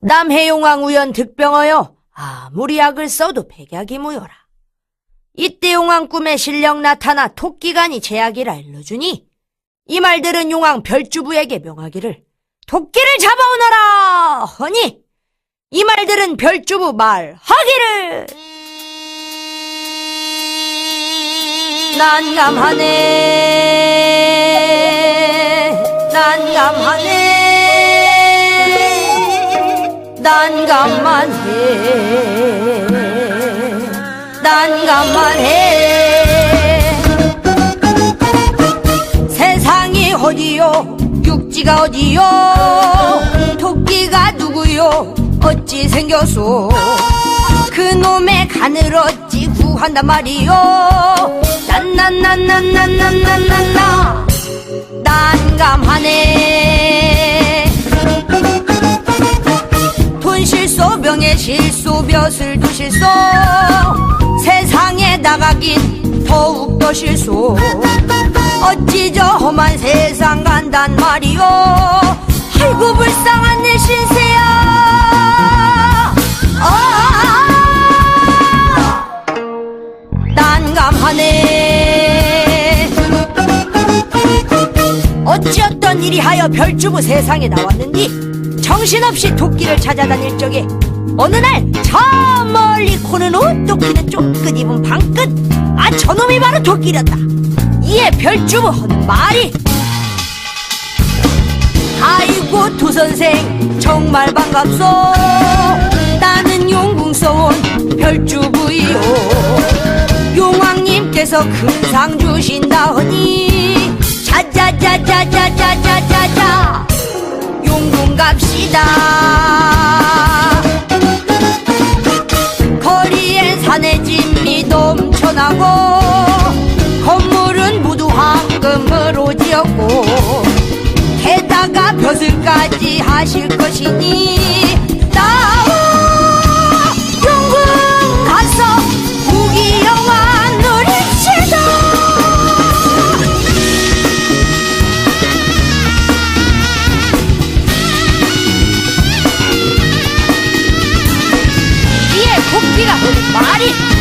남해용왕 우연 득병하여 아무리 약을 써도 백약이 무효라. 이때 용왕 꿈에 신령 나타나 토끼간이 제약이라 일러주니 이 말들은 용왕 별주부에게 명하기를 토끼를 잡아오너라 허니 이 말들은 별주부 말하기를. 난감하네. 난감하네 난감만 해 난감만 해 세상이 어디요 육지가 어디요 토끼가 누구요 어찌 생겼소 그놈의 간을 어찌 구한단 말이요 난난난난난난난난나 난감하네 실소 벼슬 도 실소 세상에 나가긴 더욱더 실소 어찌 저 험한 세상 간단 말이오. 아이고 불쌍한 내 신세야. 아. 난감하네. 어찌었던 일이 하여 별주부 세상에 나왔는디 정신없이 도끼를 찾아다닐 적에 어느 날 저 멀리 코는 옷 도끼는 쫑긋 입은 방긋 아 저놈이 바로 도끼였다. 이에 별주부 하는 말이 아이고 두 선생 정말 반갑소. 나는 용궁서온 별주부이오 용왕님께서 금상 주신다 하니 자자자자자자자. 갑시다. 거리엔 산의 진미 넘쳐나고 건물은 모두 황금으로 지었고 게다가 벼슬까지 하실 것이니 Yeah.